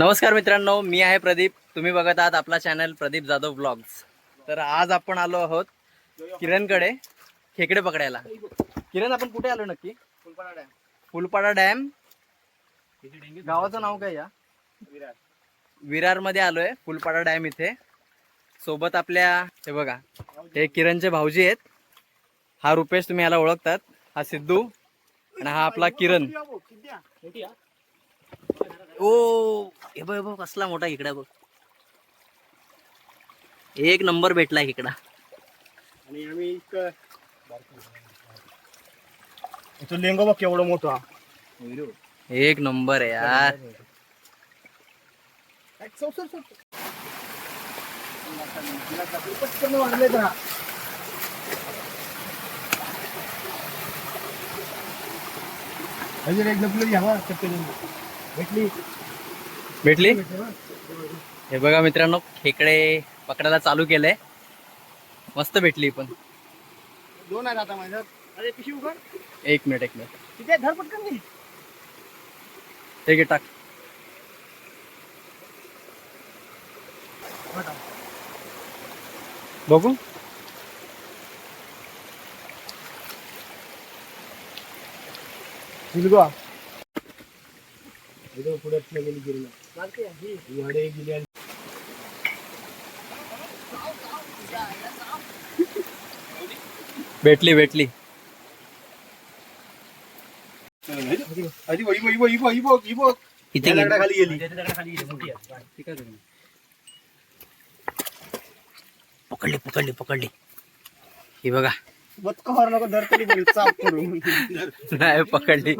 नमस्कार मित्रांनो मी आहे प्रदीप. तुम्ही बघत आहात आपला चॅनल प्रदीप जाधव ब्लॉग्स तर आज आपण आलो आहोत किरणकडे खेकडे पकडायला. किरण आपण कुठे आलो नक्की? फुलपाडा डॅम. गावाचं नाव काय या? विरार विरारमध्ये आलोय फुलपाडा डॅम इथे. सोबत आपल्या हे बघा हे किरणचे भाऊजी आहेत. हा रुपेश तुम्ही याला ओळखतात. हा सिद्धू आणि हा आपला किरण. ओ हे बघ बघ कसला मोठा खेकडा बघ. एक नंबर भेटला खेकडा आणि आम्ही इतकं तो लेंगो बघ केवढा मोठा. एक नंबर आहे यार. एक लपलं घ्यावा भेटली. भेटली? हे बघा मित्रांनो खेकडे पकडायला चालू केलंय. मस्त भेटली पण. दोन आहेत आता माझ्यात. अरे पिशी उघड. एक मिनिट एक मिनिट. तिथे धर पटकन घे ठीक आहे टाक. बघू. मुलगा इथं पुढे गेली गेली. वाडे गेली आणि भेटली भेटली. आधी बघ, इबो, इबो, इबो, इबो, इबो. इथे या गेली. दगडाखाली गेली. पकडली पकडली पकडली. ही बघा. बचका मारू नको बरी चाप करून. नाही पकडली.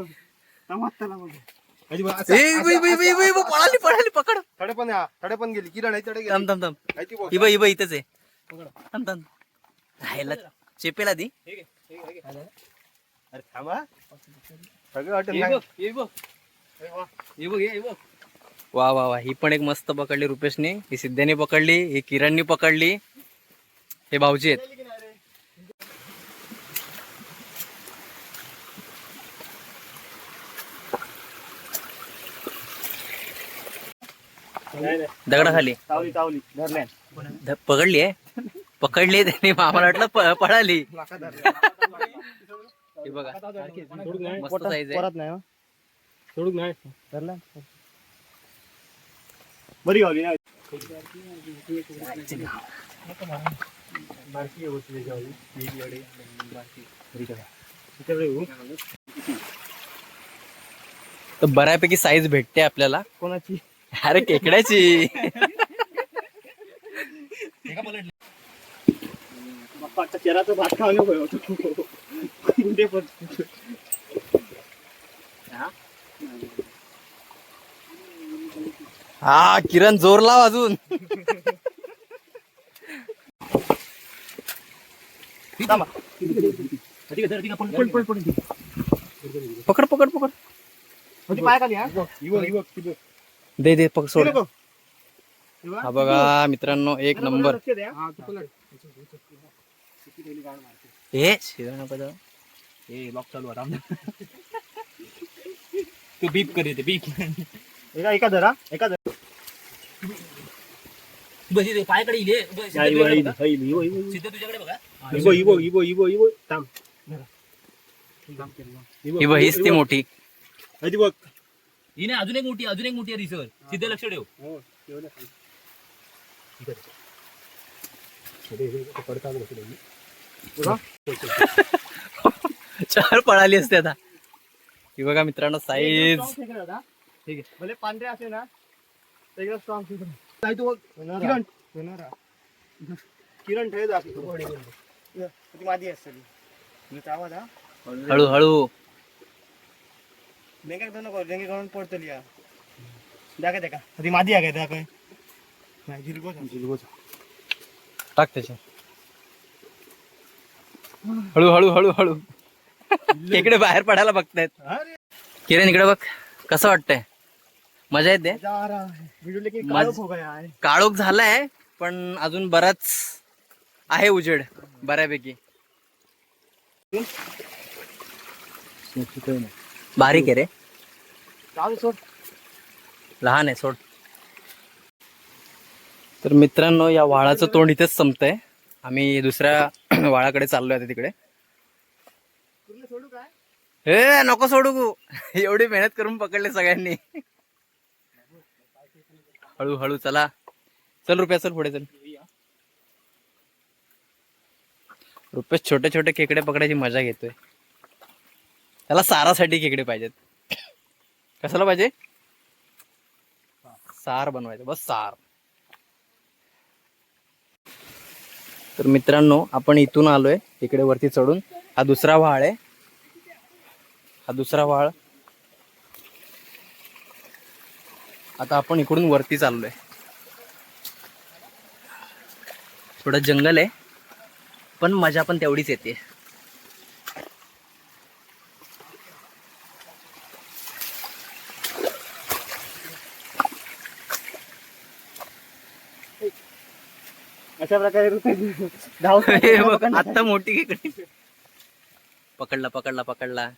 बाई, बाई, पळाली पळाली पकड तडे पण आहे, तडे पण गेली. किरण आहे गेली. आहे ती बघ. इब इब इथंच आहे. थांब राहायला चेपेला दी अरे. थांबा. सगळं हॉटेल नाही. वा वा वा. ही पण एक मस्त पकडली रुपेशने. ही सिद्ध्याने पकडली ही किरणनी पकडली. हे भाऊजी आहेत. दगडाखाली. धरल्या ध- पकडली आहे? पकडली त्यांनी. आम्हाला वाटलं प- पळाली. हे बघा. मस्त साईज आहे. परत नाही सोडूक नाही. धरला बरी गावली ना. बारकी आहे होती त्याच्यावाली. ही गाडी, बारकी. घरी करा. तिच्याकडे येऊ. तर बऱ्यापैकी साईज भेटते आपल्याला. कोणाची? अरे केकड्याची भात नको पण. हा किरण जोर लाव अजून. पकड पकड पकड म्हणजे पाय खाली हा? इवं, इवं. दे दे पकड सोड. हा बघा मित्रांनो एक नंबर. हा. हे शिरा नको जाऊ. तू बीप कर बीप एका एका धरा एका धरा बस इथे पायाकडे इले बस, या, सिद्धे इवं, तुझ्याकडे इवं, बघा. थांब. ही हीच ती. मोठी बघ ही नाही अजून एक मोठी अजून एक मोठी आहे रिसर सिद्धे लक्ष ठेव. हो, ठेवलं. ठीक आहे. हे. चार पळाली असते आता. ही बघा मित्रांनो साईज ठीक आहे. भले पांढरे असे ना एकदम स्ट्रॉंग नाही तू किरण. किरण ठेव मादी असते ती आवाज हा. हळू. लेंगे दोन नको करून पडतली या दाखा देखा। ती मादी आहे काय काय नाही झिलगोच झिलगोच टाक त्याच्या हळू हळू हळू हळू। इकडे बाहेर पडायला बघतायत अरे! किरण इकडे बघ. कसं वाटतंय? मजा येते? है। काळोख हो काळोख झालाय पण अजून बराच आहे उजेड बऱ्यापैकी. बारीक आहे रे. जाऊ सोड. लहान आहे सोड. तर मित्रांनो या वाळाचं तोंड इथेच संपतंय. आम्ही दुसऱ्या वाळाकडे चाललोय आता तिकडे. पूर्ण सोडू काय? हे नको सोडू. गो एवढी मेहनत करून पकडले सगळ्यांनी. हळू हळू चला. चल रुपया चल पुढे चल. रुपेश छोटे छोटे खेकडे पकडायची मजा घेतोय. त्याला सारासाठी खेकडे पाहिजेत. कशाला पाहिजे? सार बनवायचं. बस सार. तर मित्रांनो आपण इथून आलोय. इकडे वरती चढून. हा दुसरा व्हाळ आहे. हा दुसरा व्हाळ. आता आपण इकडून वरती चाललोय. थोडं जंगल आहे. पण मजा पण तेवढीच येते. अशा प्रकारे धाव आत्ता मोठी खेकडी पकडला पकडला पकडला.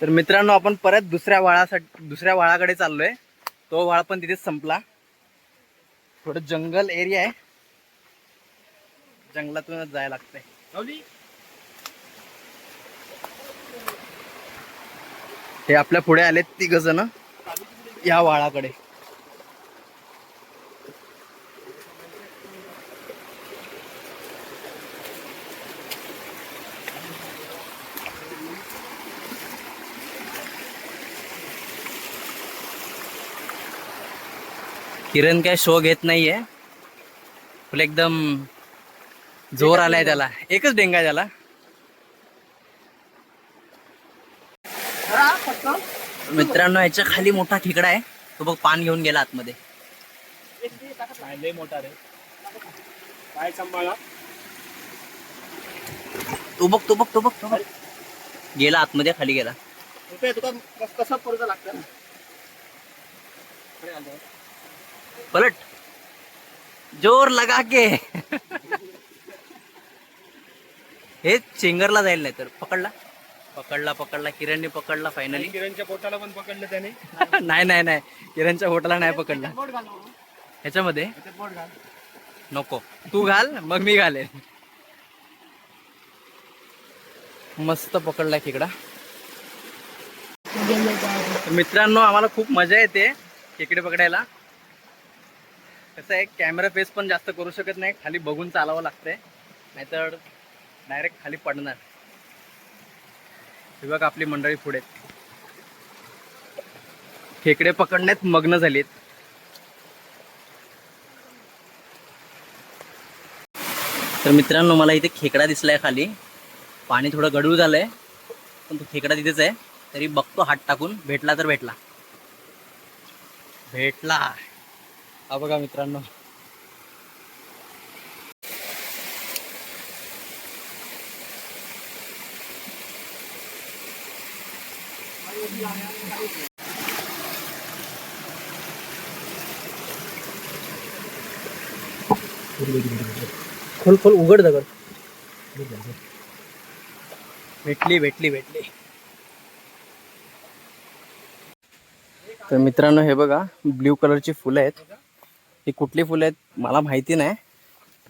तर मित्रांनो आपण परत दुसऱ्या वाळासाठी दुसऱ्या वाळाकडे चाललोय. तो वाळ पण तिथेच संपला. थोडं जंगल एरिया आहे. जंगलातूनच जायला लागतंय. हे आपल्या पुढे आलेत तिघ जण. या वाळाकडे. किरण काय शो घेत नाहीये. फुल एकदम जोर आलाय त्याला. एकच डेंगा आहे त्याला. मित्रांनो याच्या खाली मोठा खेकडा आहे. तो बघ पान घेऊन गेला आतमध्ये. तो बघ तो बघ तो बघ तो बघ. गेला आतमध्ये खाली गेला. कस- लागतं? पलट। जोर लगा के। हे चेंगरला जाईल नाही तर पकडला। पकडला पकडला किरणने पकडला फायनली किरणच्या पोटाला पण पकडलं त्याने. नाही नाही नाही. किरणच्या होटला नाही पकडला. घाल ह्याच्यामध्ये घाल नको. तू घाल मग मी घालेन. मस्त पकडलाय खेकडा. मित्रांनो आम्हाला खूप मजा येते खेकडे पकडायला. कसं आहे कॅमेरा फेस पण जास्त करू शकत नाही खाली बघून चालावं लागतंय. नाहीतर डायरेक्ट खाली पडणार. हे बघ आपली मंडळी पुढे. खेकडे पकडण्यात मग्न झालीत. तर मित्रांनो मला इथे खेकडा दिसलाय खाली. पाणी थोडं गडूळ झालंय पण तो खेकडा तिथेच आहे. तरी बघतो हात टाकून भेटला तर भेटला. भेटला. हा बघा मित्रांनो. खोल खोल उघड दगड भेटली भेटली भेटली. तर मित्रांनो हे बघा ब्ल्यू कलरची फुलं आहेत. ही कुठली फुलं आहेत मला माहिती नाही.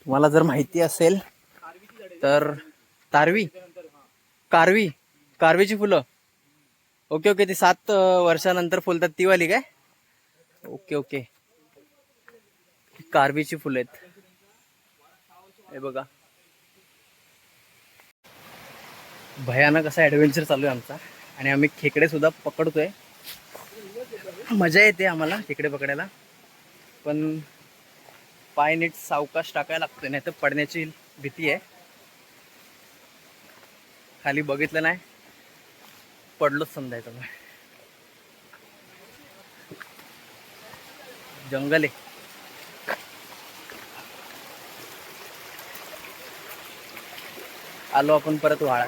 तुम्हाला जर माहिती असेल तर तारवी. कारवी. कारवीची फुलं. ओके ओके ती सात वर्षानंतर फुलतात. ती वाली काय? Okay okay. कारवीची फुलं आहेत. हे बघा. भयानक असा ॲडव्हेंचर चालू आहे आमचा. आणि आम्ही खेकडे सुद्धा पकडतोय. मजा येते आम्हाला खेकडे पकडायला. पण पाय नीट सावकाश टाकायला लागतोय नाही तर पडण्याची भीती आहे. खाली बघितलं नाही पडलोच समजायचं मग जंगल आहे. आलो आपण परत वाळा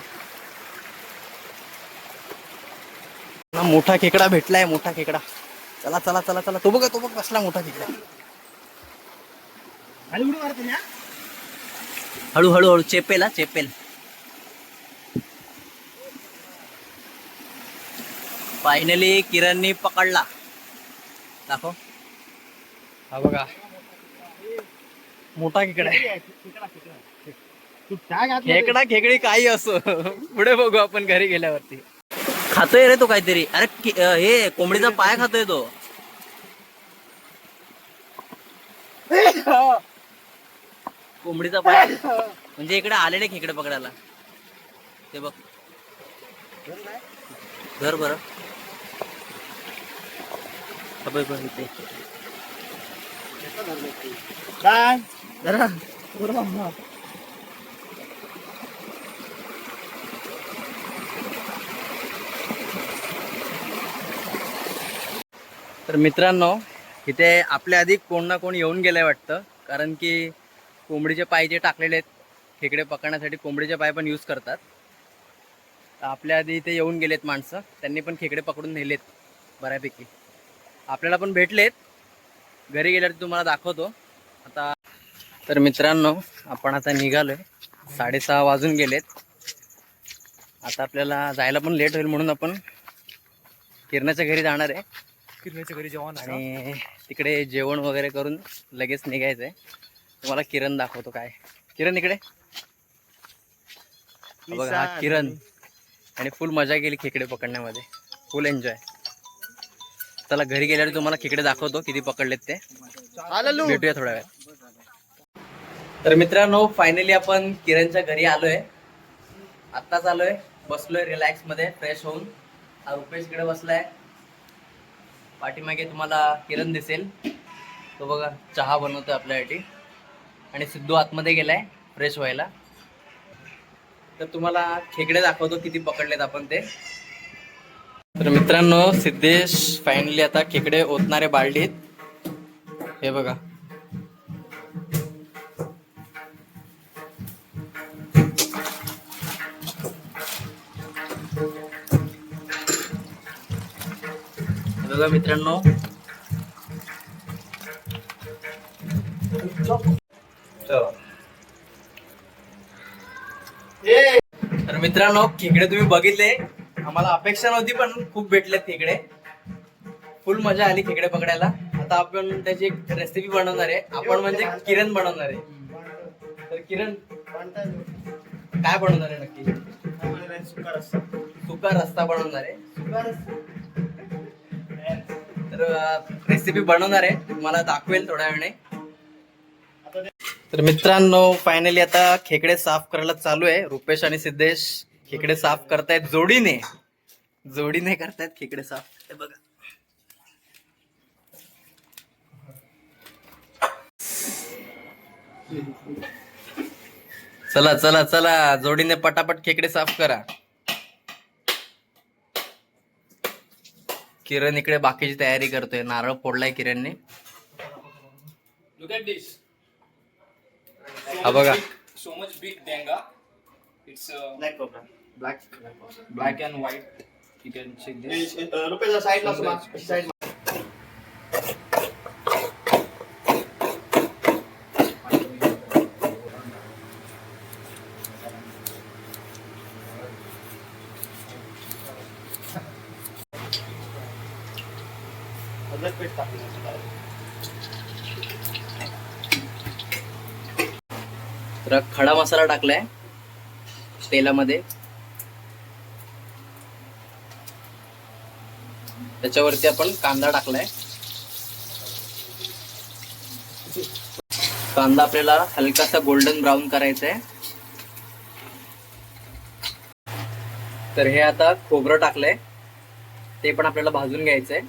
मोठा खेकडा भेटलाय मोठा खेकडा. चला चला चला चला. तो बघा तो बघ कसला मोठा खेकडा खाली उडी मारते ना? हळू हळू हळू चेपेल हा चेपेल. फायनली किरणनी पकडला. दाखव. हा बघा. मोठा खेकडा खेकडा खेकडी काही असो. पुढे बघू आपण घरी गेल्यावरती. खातोय रे तो काहीतरी. अरे कि- अं, हे कोंबडीचा पाय खातोय तो. कोंबडीचा पाय. म्हणजे इकडे आलेले खेकडे पकडायला? ते बघ. घर बरं. हा बघ, बघ इथे. काय? तर मित्रांनो इथे आपल्या आधी कोण ना कोण येऊन गेलंय वाटतं. कारण की कोंबडीचे पाय जे टाकलेले आहेत. खेकडे पकडण्यासाठी कोंबडीचे पाय पण यूज करतात. तर आपल्या आधी इथे येऊन गेलेत माणसं. त्यांनी पण खेकडे पकडून नेलेत बऱ्यापैकी. आपल्याला पण भेटलेत. घरी गेल्यावर तुम्हाला दाखवतो. आता तर मित्रांनो आपण आता निघालोय. साडेसहा वाजून गेलेत. आता आपल्याला जायला पण लेट होईल म्हणून आपण किरणाच्या घरी जाणार आहे. किरण्याच्या घरी जेवण आणि तिकडे जेवण वगैरे करून लगेच निघायचंय. तुम्हाला किरण दाखवतो काय. किरण इकडे. हा बघा हा किरण. आणि फुल मजा केली खेकडे पकडण्यामध्ये. फुल एन्जॉय चला घरी गेल्यावर तुम्हाला खेकडे दाखवतो किती पकडलेत ते. आलो भेटूया थोड्या वेळ तर मित्रांनो फायनली आपण किरणच्या घरी आलोय. आत्ताच आलोय. बसलोय रिलॅक्समध्ये फ्रेश होऊन. हा रुपेश इकडे बसलाय. पाठीमागे तुम्हाला किरण दिसेल. तो बघा चहा बनवतोय आपल्यासाठी. आणि सिद्धू आतमध्ये गेलाय फ्रेश व्हायला. तर तुम्हाला खेकडे दाखवतो किती पकडलेत आपण ते. तर मित्रांनो सिद्धेश फायनली आता खेकडे ओतणारे बालडीत. हे बघा. बघा मित्रांनो. तर मित्रांनो खेकडे तुम्ही बघितले. आम्हाला अपेक्षा नव्हती पण खूप भेटलेत खेकडे. फुल मजा आली खेकडे पकडायला. आता आपण त्याची एक रेसिपी बनवणार आहे. आपण म्हणजे किरण बनवणार आहे. तर किरण काय बनवणार आहे नक्की? सुका रस्ता बनवणार आहे. सुका रस्ता तर रेसिपी बनवणार आहे. तुम्हाला दाखवेल थोड्या वेळाने. तर मित्रांनो फायनली आता खेकडे साफ करायला चालू आहे. रुपेश आणि सिद्धेश खेकडे साफ करतायत जोडीने. जोडीने करतायत खेकडे साफ. ते बघा. चला चला चला. जोडीने पटापट खेकडे साफ करा. किरण इकडे बाकीची तयारी करतोय. नारळ फोडलाय किरणने. बघा. So much big डेंगा it's black black black and white you can check जरा खडा मसाला टाकलाय तेलामध्ये. त्याच्यावरती आपण कांदा टाकलाय. कांदा आपल्याला हलकासा गोल्डन ब्राऊन करायचा आहे तर हे आता खोबरं टाकलंय. ते पण आपल्याला भाजून घ्यायचंय.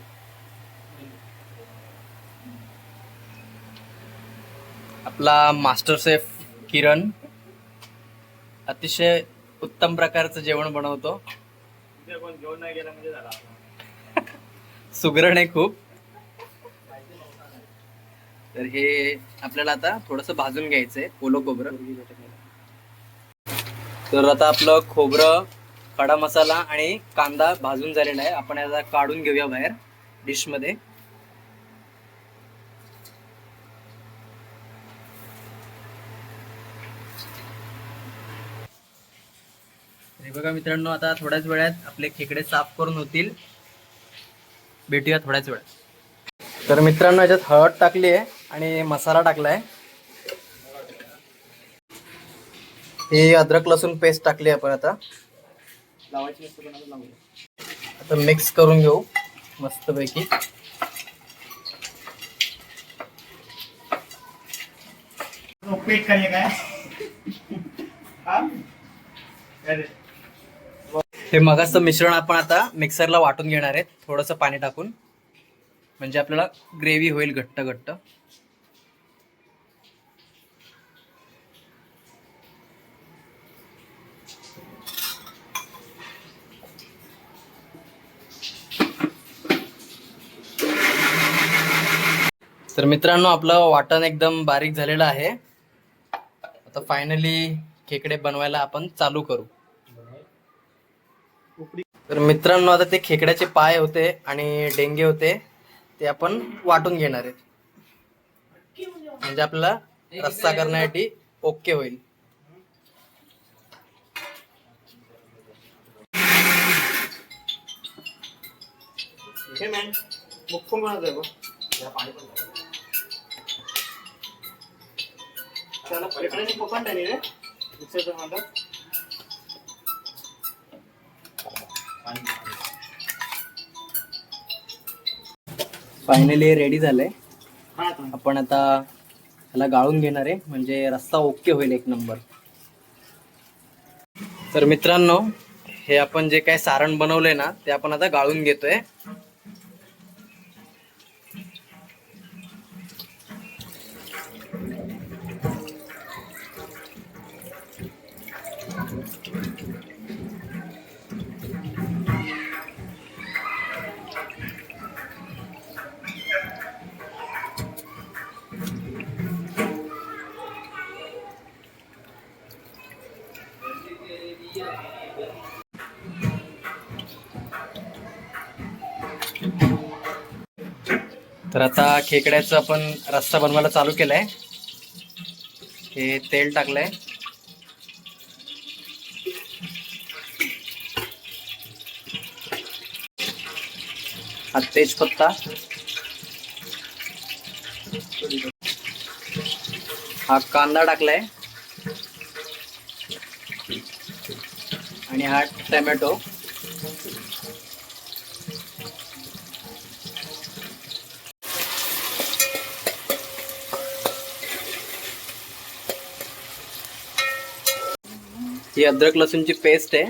आपला मास्टर सेफ किरण. अतिशय उत्तम प्रकारचं जेवण बनवतो. सुगरण आहे खूप. तर हे आपल्याला आता थोडस भाजून घ्यायचंय ओलो खोबरं. तर आता आपलं खोबरं खडा मसाला आणि कांदा भाजून झालेला आहे. आपण याला काढून घेऊया बाहेर डिश बघा मित्रांनो आता थोड्याच वेळात आपले खेकडे साफ करून होतील. भेटूया थोड्याच वेळात. तर मित्रांनो याच्यात हळद टाकली आहे आणि मसाला टाकलाय. हे अद्रक लसूण पेस्ट टाकली आपण आता. आता मिक्स करून घेऊ मस्तपैकी. पेट काय? हे मगाचं मिश्रण आपण आता मिक्सरला वाटून घेणार आहे. थोडंसं पाणी टाकून. म्हणजे आपल्याला ग्रेव्ही होईल घट्ट घट्ट. तर मित्रांनो आपलं वाटण एकदम बारीक झालेलं आहे. आता फायनली खेकडे बनवायला आपण चालू करू. तर मित्रांनो आता ते खेकड्याचे पाय होते आणि डेंगे होते ते आपण वाटून घेणार आहेत. म्हणजे आपल्याला रस्सा करण्यासाठी ओके होईल. हे फायनली रेडी झालंय. हा आपण आता ह्याला गाळून घेणार आहे. म्हणजे रस्ता ओके होईल एक नंबर. तर मित्रांनो हे आपण जे काय सारण बनवलंय ना ते आपण आता गाळून घेतोय. तर आता खेकड्याचं आपण रस्सा बनवायला चालू केलाय. हे तेल टाकलंय. हा तेजपत्ता. हा कांदा टाकलाय. आणि हा टमॅटो. ही अद्रक लसूणची पेस्ट आहे.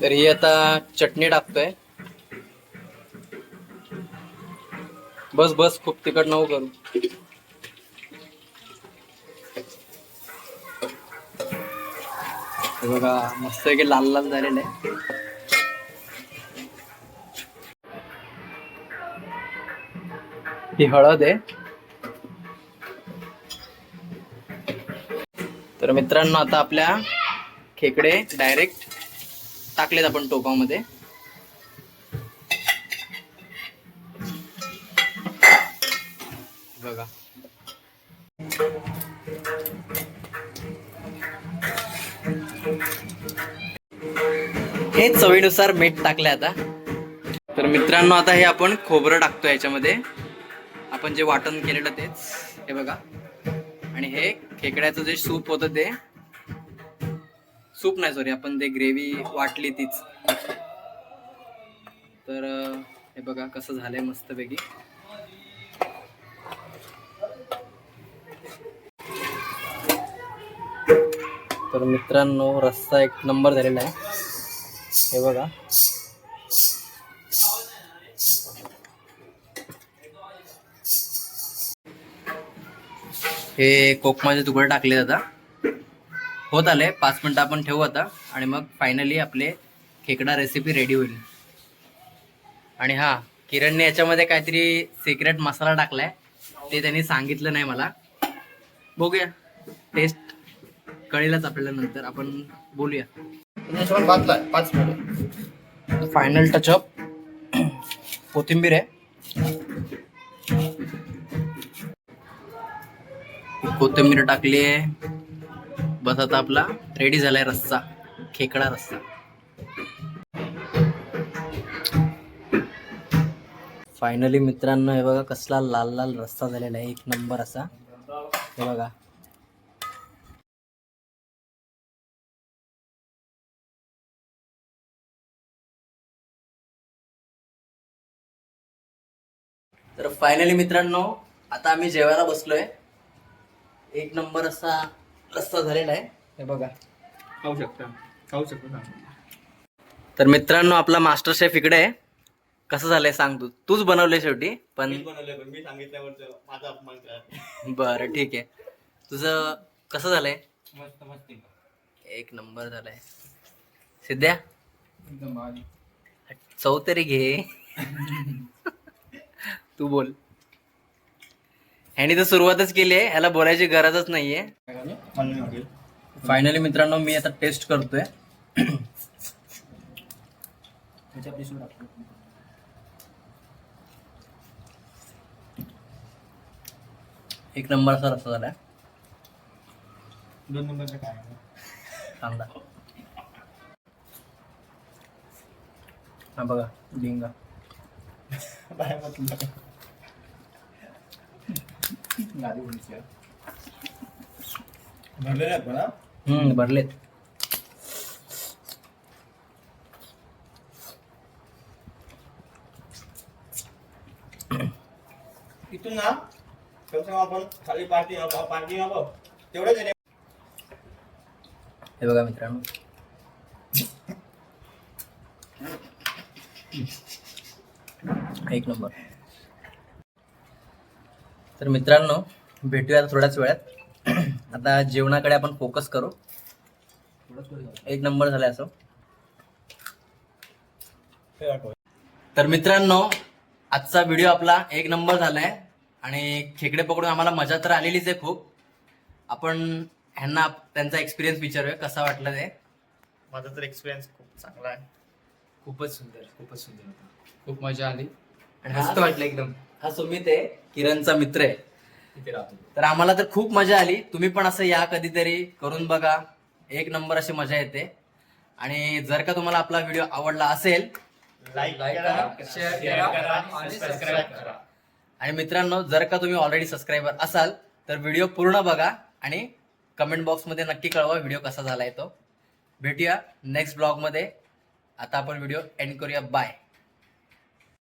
तर ही आता चटणी टाकतोय. बस बस खूप तिखट नको करू. बघा मस्त की लाल लाल झालेलं आहे. ही हळद आहे. तर मित्रांनो आता आपल्या खेकडे डायरेक्ट टाकलेत आपण टोपामध्ये. बघा. हे चवीनुसार मीठ टाकले आता. तर मित्रांनो आता हे आपण खोबरं टाकतो याच्यामध्ये. आपण जे वाटण केलेलं तेच. हे बघा. आणि हे खेकड्याचं जे सूप होतं ते. सूप नाही सॉरी आपण ते ग्रेव्ही वाटली तीच. तर हे बघा कसं झालंय मस्तपैकी. तर मित्रांनो रस्ता एक नंबर झालेला आहे. हे बघा. हे कोकमाचे तुकडे टाकले आता. होत आले. पाच मिनिटं आपण ठेवू आता. आणि मग फायनली आपले खेकडा रेसिपी रेडी होईल. आणि हा किरणने याच्यामध्ये काहीतरी सिक्रेट मसाला टाकलाय. ते त्यांनी सांगितलं नाही मला. बघूया. टेस्ट कळेलच आपल्याला नंतर. आपण बोलूया. पाच मिनिट. फायनल टचअप कोथिंबीर आहे. कोथिंबीर टाकली आहे. बस आता आपला रेडी झालाय रस्सा खेकडा रस्सा. फायनली मित्रांनो हे बघा कसला लाल लाल रस्सा झालेला आहे. एक नंबर असा. हे बघा. तर फायनली मित्रांनो आता आम्ही जेवायला बसलोय. एक नंबर असा रस्ता झालेला आहे. हे बघा. खाऊ शकता. खाऊ शकता तर मित्रांनो आपला मास्टर शेफ इकडे आहे. कसं झालंय सांग तू. तूच बनवले शेवटी पण बनवलं पण मी सांगितल्यावर माझा अपमान करा. बरं ठीक आहे. तुझं कसं झालंय? मस्त मस्त एक नंबर झालाय. सिद्ध्या? एकदम भारी. चव तरी घे. तू बोल. ह्यानी तर सुरुवातच केली आहे. ह्याला बोलायची गरजच नाहीये. फायनली मित्रांनो मी आता टेस्ट करतोय. एक नंबर असा रस्ता झालाय. दोन नंबरचं काय? कांदा हा बघा डिंगा बाहेर. भरलेले आहेत म्हणा हम्म भरलेत इथून ना तेव्हा आपण खाली पार्टी पार्टी नको तेवढंच आहे रे. हे बघा मित्रांनो एक नंबर तर मित्रांनो भेटूया थोड्याच वेळात. आता जेवणाकडे आपण फोकस करू. एक नंबर झालाय असं. तर मित्रांनो आजचा व्हिडिओ आपला एक नंबर झालाय. आणि खेकडे पकडून आम्हाला मजा तर आलेलीच आहे खूप. आपण ह्यांना त्यांचा एक्सपिरियन्स विचारूया कसा वाटला ते? माझा तर एक्सपिरियन्स खूप चांगला आहे. खूपच सुंदर खूपच सुंदर. होता खूप मजा आली. आणि मस्त हा- वाटलं एकदम. हा सुमित आहे. किरणचा मित्र आहे. राहतो. तर आम्हाला तर खूप मजा आली. तुम्ही पण असं या कधीतरी करून बघा. एक नंबर अशी मजा येते. आणि जर का तुम्हाला आपला व्हिडिओ आवडला असेल लाईक करा शेअर करा आणि सबस्क्राईब करा. आणि मित्रांनो जर का तुम्ही ऑलरेडी सबस्क्रायबर असाल तर व्हिडिओ पूर्ण बघा आणि कमेंट बॉक्समध्ये नक्की कळवा व्हिडिओ कसा झालाय तो. भेटूया नेक्स्ट ब्लॉगमध्ये आता आपण व्हिडिओ एंड करूया. बाय